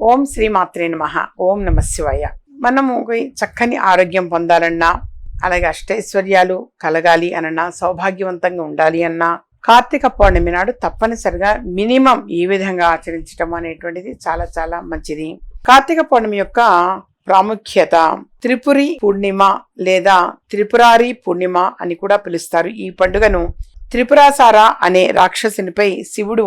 ఓం శ్రీమాత్రే నమ. ఓం నమ శివాయ. మనము చక్కని ఆరోగ్యం పొందాలన్నా అలాగే అష్టైశ్వర్యాలు కలగాలి అనన్నా సౌభాగ్యవంతంగా ఉండాలి అన్నా కార్తీక పౌర్ణమి నాడు తప్పనిసరిగా మినిమం ఈ విధంగా ఆచరించడం అనేటువంటిది చాలా చాలా మంచిది. కార్తీక పౌర్ణమి యొక్క ప్రాముఖ్యత త్రిపురి పూర్ణిమ లేదా త్రిపురారి పూర్ణిమ అని కూడా పిలుస్తారు. ఈ పండుగను త్రిపురాసార అనే రాక్షసునిపై శివుడు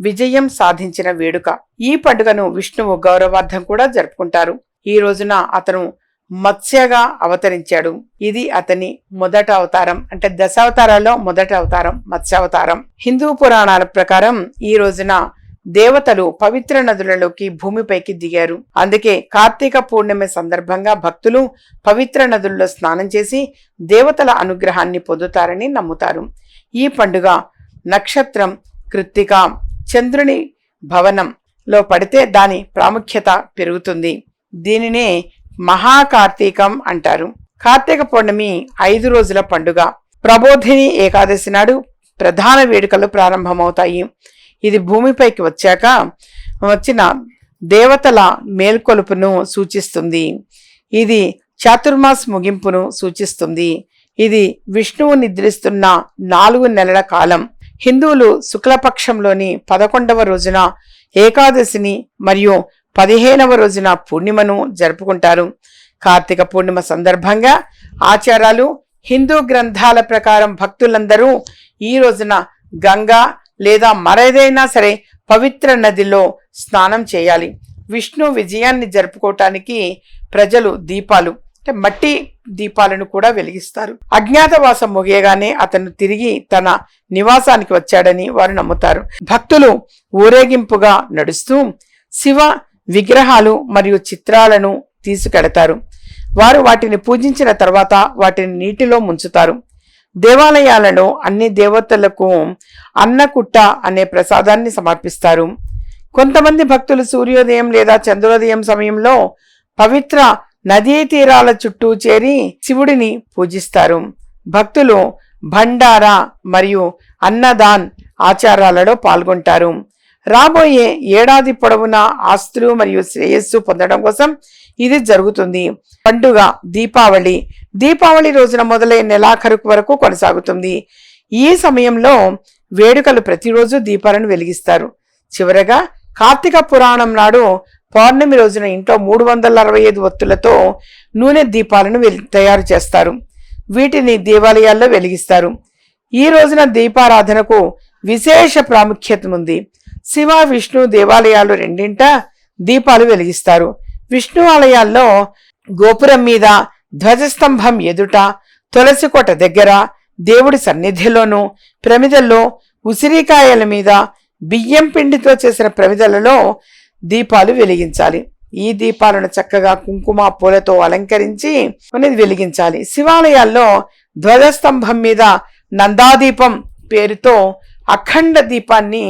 విజయం సాధించిన వేడుక. ఈ పండుగను విష్ణువు గౌరవార్థం కూడా జరుపుకుంటారు. ఈ రోజున అతను మత్స్యగా అవతరించాడు. ఇది అతని మొదట అవతారం అంటే దశావతారాల్లో మొదటి అవతారం మత్స్యావతారం. హిందూ పురాణాల ప్రకారం ఈ రోజున దేవతలు పవిత్ర నదులలోకి భూమిపైకి దిగారు. అందుకే కార్తీక పూర్ణిమ సందర్భంగా భక్తులు పవిత్ర నదుల్లో స్నానం చేసి దేవతల అనుగ్రహాన్ని పొందుతారని నమ్ముతారు. ఈ పండుగ నక్షత్రం కృత్తిక చంద్రుని భవనంలో పడితే దాని ప్రాముఖ్యత పెరుగుతుంది. దీనినే మహాకార్తీకం అంటారు. కార్తీక పౌర్ణమి ఐదు రోజుల పండుగ. ప్రబోధిని ఏకాదశి నాడు ప్రధాన వేడుకలు ప్రారంభమవుతాయి. ఇది భూమిపైకి వచ్చాక వచ్చిన దేవతల మేల్కొలుపును సూచిస్తుంది. ఇది చాతుర్మాస్ ముగింపును సూచిస్తుంది. ఇది విష్ణువు నిద్రిస్తున్న నాలుగు నెలల కాలం. హిందువులు శుక్లపక్షంలోని పదకొండవ రోజున ఏకాదశిని మరియు పదిహేనవ రోజున పూర్ణిమను జరుపుకుంటారు. కార్తీక పూర్ణిమ సందర్భంగా ఆచారాలు హిందూ గ్రంథాల ప్రకారం భక్తులందరూ ఈ రోజున గంగా లేదా మరేదైనా సరే పవిత్ర నదిలో స్నానం చేయాలి. విష్ణు విజయాన్ని జరుపుకోవటానికి ప్రజలు దీపాలు అంటే మట్టి దీపాలను కూడా వెలిగిస్తారు. అజ్ఞాతవాసం ముగియగానే అతను తిరిగి తన నివాసానికి వచ్చాడని వారు నమ్ముతారు. భక్తులు ఊరేగింపుగా నడుస్తూ శివ విగ్రహాలు మరియు చిత్రాలను తీసుకెడతారు. వారు వాటిని పూజించిన తర్వాత వాటిని నీటిలో ముంచుతారు. దేవాలయాలలో అన్ని దేవతలకు అన్నకుట్ట అనే ప్రసాదాన్ని సమర్పిస్తారు. కొంతమంది భక్తులు సూర్యోదయం లేదా చంద్రోదయం సమయంలో పవిత్ర నదీ తీరాల చుట్టూ చేరి శివుడిని పూజిస్తారు. భక్తులు భండారా మరియు అన్నదాన్ ఆచారాలలో పాల్గొంటారు. రాబోయే ఏడాది పొడవునా ఆస్తులు మరియు శ్రేయస్సు పొందడం కోసం ఇది జరుగుతుంది. పండుగ దీపావళి దీపావళి రోజున మొదలై నెలాఖరుకు వరకు కొనసాగుతుంది. ఈ సమయంలో వేడుకలు ప్రతిరోజు దీపాలను వెలిగిస్తారు. చివరగా కార్తీక పురాణం నాడు పౌర్ణమి రోజున ఇంట్లో మూడు వందల అరవై ఐదు ఒత్తులతో నూనె దీపాలను తయారు చేస్తారు. వీటిని దేవాలయాల్లో వెలిగిస్తారు. ఈ రోజున దీపారాధనకు విశేష ప్రాముఖ్యత ఉంది శివ విష్ణు దేవాలయాలు రెండింట దీపాలు వెలిగిస్తారు. విష్ణు ఆలయాల్లో గోపురం మీద ధ్వజస్తంభం ఎదుట తులసి కోట దగ్గర దేవుడి సన్నిధిలోనూ ప్రమిదల్లో ఉసిరికాయల మీద బియ్యం పిండితో చేసిన ప్రమిదలలో దీపాలు వెలిగించాలి. ఈ దీపాలను చక్కగా కుంకుమ పూలతో అలంకరించి అనేది వెలిగించాలి. శివాలయాల్లో ధ్వజస్తంభం మీద నందాదీపం పేరుతో అఖండ దీపాన్ని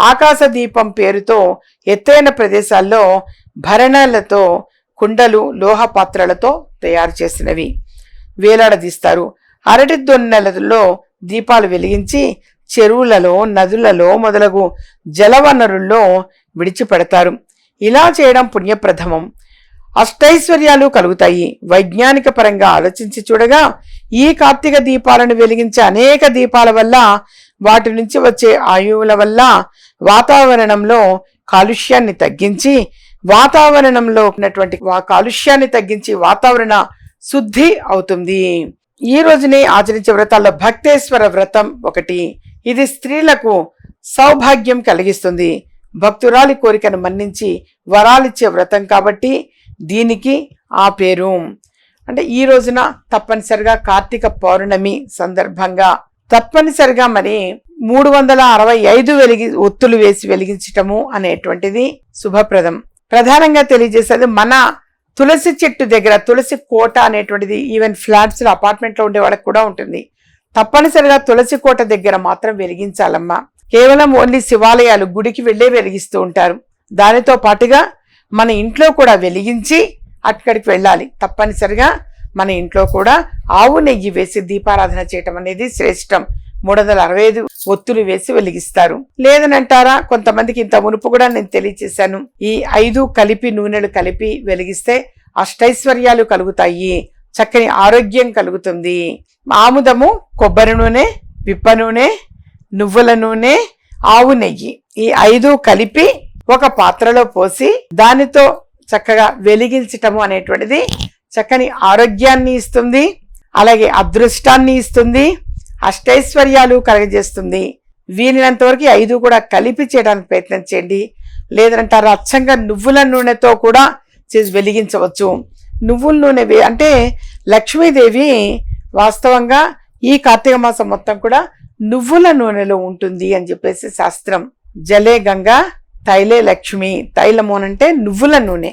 ఆకాశ దీపం పేరుతో ఎత్తైన ప్రదేశాల్లో భరణాలతో కుండలు లోహ పాత్రలతో తయారు చేసినవి. వేలాడదీస్తారు. అరటి దొన్నెలలో దీపాలు వెలిగించి చెరువులలో నదులలో మొదలగు జలవనరుల్లో విడిచిపెడతారు. ఇలా చేయడం పుణ్యప్రథమం. అష్టైశ్వర్యాలు కలుగుతాయి. వైజ్ఞానిక పరంగా ఆలోచించి చూడగా ఈ కార్తీక దీపాలను వెలిగించే అనేక దీపాల వల్ల వాటి నుంచి వచ్చే ఆయువుల వల్ల వాతావరణంలో కాలుష్యాన్ని తగ్గించి వాతావరణంలో ఉన్నటువంటి కాలుష్యాన్ని తగ్గించి వాతావరణ శుద్ధి అవుతుంది. ఈ రోజునే ఆచరించే వ్రతాల్లో భక్తేశ్వర వ్రతం ఒకటి. ఇది స్త్రీలకు సౌభాగ్యం కలిగిస్తుంది. భక్తురాలి కోరికను మన్నించి వరాలిచ్చే వ్రతం కాబట్టి దీనికి ఆ పేరు. అంటే ఈ రోజున తప్పనిసరిగా కార్తీక పౌర్ణమి సందర్భంగా తప్పనిసరిగా మరి మూడు వందల అరవై ఐదు వెలిగి ఒత్తులు వేసి వెలిగించటము అనేటువంటిది శుభప్రదం. ప్రధానంగా తెలియజేసేది మన తులసి చెట్టు దగ్గర తులసి కోట అనేటువంటిది ఈవెన్ ఫ్లాట్స్ అపార్ట్మెంట్లో ఉండే వాళ్ళకి కూడా ఉంటుంది. తప్పనిసరిగా తులసి కోట దగ్గర మాత్రం వెలిగించాలమ్మా. కేవలం ఓన్లీ శివాలయాలు గుడికి వెళ్ళే వెలిగిస్తూ ఉంటారు. దానితో పాటుగా మన ఇంట్లో కూడా వెలిగించి అక్కడికి వెళ్ళాలి. తప్పనిసరిగా మన ఇంట్లో కూడా ఆవు నెయ్యి వేసి దీపారాధన చేయటం అనేది శ్రేష్టం. మూడు వందల అరవై ఐదు ఒత్తులు వేసి వెలిగిస్తారు. లేదనంటారా కొంతమందికి ఇంత మునుపు కూడా నేను తెలియచేశాను. ఈ ఐదు కలిపి నూనెలు కలిపి వెలిగిస్తే అష్టైశ్వర్యాలు కలుగుతాయి. చక్కని ఆరోగ్యం కలుగుతుంది. ఆముదము కొబ్బరి నూనె పిప్ప నూనె నువ్వుల నూనె ఆవు నెయ్యి ఈ ఐదు కలిపి ఒక పాత్రలో పోసి దానితో చక్కగా వెలిగించటము అనేటువంటిది చక్కని ఆరోగ్యాన్ని ఇస్తుంది అలాగే అదృష్టాన్ని ఇస్తుంది అష్టైశ్వర్యాలు కలగజేస్తుంది. వీలైనంత వరకు ఐదు కూడా కలిపి చేయడానికి ప్రయత్నం చేయండి. లేదంటారు అచ్చంగా నువ్వుల నూనెతో కూడా చేసి వెలిగించవచ్చు. నువ్వుల నూనె అంటే లక్ష్మీదేవి వాస్తవంగా ఈ కార్తీక మాసం మొత్తం కూడా నువ్వుల నూనెలో ఉంటుంది అని చెప్పేసి శాస్త్రం. జలే గంగా తైలే లక్ష్మి. తైలమోనంటే నువ్వుల నూనె.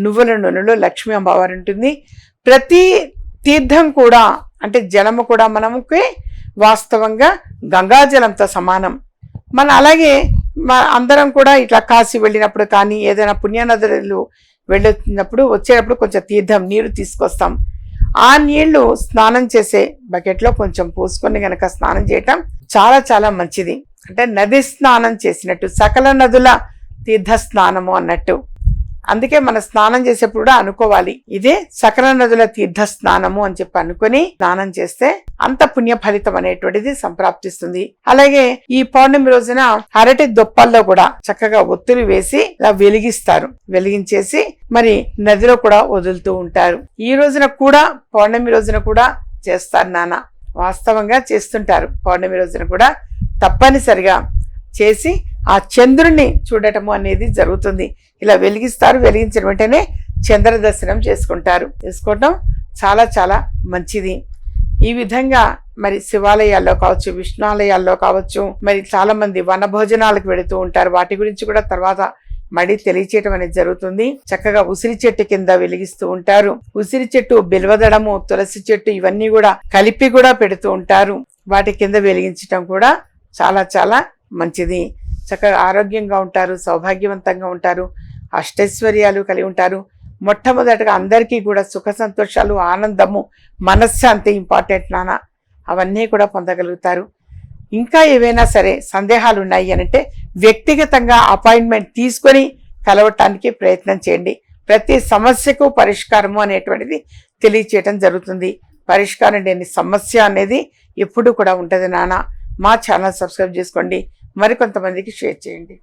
నువ్వుల నూనెలో లక్ష్మీ అమ్మవారు ఉంటుంది. ప్రతి తీర్థం కూడా అంటే జలము కూడా మనకి వాస్తవంగా గంగాజలంతో సమానం. మన అలాగే అందరం కూడా ఇట్లా కాశీ వెళ్ళినప్పుడు కానీ ఏదైనా పుణ్యనదులు వెళ్ళినప్పుడు వచ్చేటప్పుడు కొంచెం తీర్థం నీరు తీసుకొస్తాం. ఆ నీళ్ళు స్నానం చేసే బకెట్లో కొంచెం పోసుకొని గనక స్నానం చేయటం చాలా చాలా మంచిది. అంటే నది స్నానం చేసినట్టు సకల నదుల తీర్థ స్నానము అన్నట్టు. అందుకే మన స్నానం చేసేప్పుడు కూడా అనుకోవాలి. ఇదే సకల నదుల తీర్థ స్నానము అని చెప్పి అనుకుని స్నానం చేస్తే అంత పుణ్య ఫలితం అనేటువంటిది సంప్రాప్తిస్తుంది. అలాగే ఈ పౌర్ణమి రోజున అరటి దొప్పల్లో కూడా చక్కగా ఒత్తులు వేసి ఇలా వెలిగిస్తారు. వెలిగించేసి మరి నదిలో కూడా వదులుతూ ఉంటారు. ఈ రోజున కూడా పౌర్ణమి రోజున కూడా చేస్తారు నాన్న. వాస్తవంగా చేస్తుంటారు. పౌర్ణమి రోజున కూడా తప్పనిసరిగా చేసి ఆ చంద్రుణ్ణి చూడటము అనేది జరుగుతుంది. ఇలా వెలిగిస్తారు. వెలిగించిన వెంటనే చంద్ర దర్శనం చేసుకుంటారు. చేసుకోవటం చాలా చాలా మంచిది. ఈ విధంగా మరి శివాలయాల్లో కావచ్చు విష్ణాలయాల్లో కావచ్చు మరి చాలా మంది వన భోజనాలకు వెళుతూ ఉంటారు. వాటి గురించి కూడా తర్వాత మళ్ళీ తెలియచేయటం అనేది జరుగుతుంది. చక్కగా ఉసిరి చెట్టు కింద వెలిగిస్తూ ఉంటారు. ఉసిరి చెట్టు బిల్వదడము తులసి చెట్టు ఇవన్నీ కూడా కలిపి కూడా పెడుతూ ఉంటారు. వాటి కింద వెలిగించటం కూడా చాలా చాలా మంచిది. చక్కగా ఆరోగ్యంగా ఉంటారు సౌభాగ్యవంతంగా ఉంటారు అష్టైశ్వర్యాలు కలిగి ఉంటారు. మొట్టమొదటగా అందరికీ కూడా సుఖ సంతోషాలు ఆనందము మనశ్శాంతి ఇంపార్టెంట్ నాన్న. అవన్నీ కూడా పొందగలుగుతారు. ఇంకా ఏవైనా సరే సందేహాలు ఉన్నాయి అని అంటే వ్యక్తిగతంగా అపాయింట్మెంట్ తీసుకొని కలవటానికి ప్రయత్నం చేయండి. ప్రతి సమస్యకు పరిష్కారము అనేటువంటిది తెలియచేయటం జరుగుతుంది. పరిష్కారం లేని సమస్య అనేది ఎప్పుడు కూడా ఉంటుంది నాన్న. మా ఛానల్ సబ్స్క్రైబ్ చేసుకోండి. మరికొంతమందికి షేర్ చేయండి.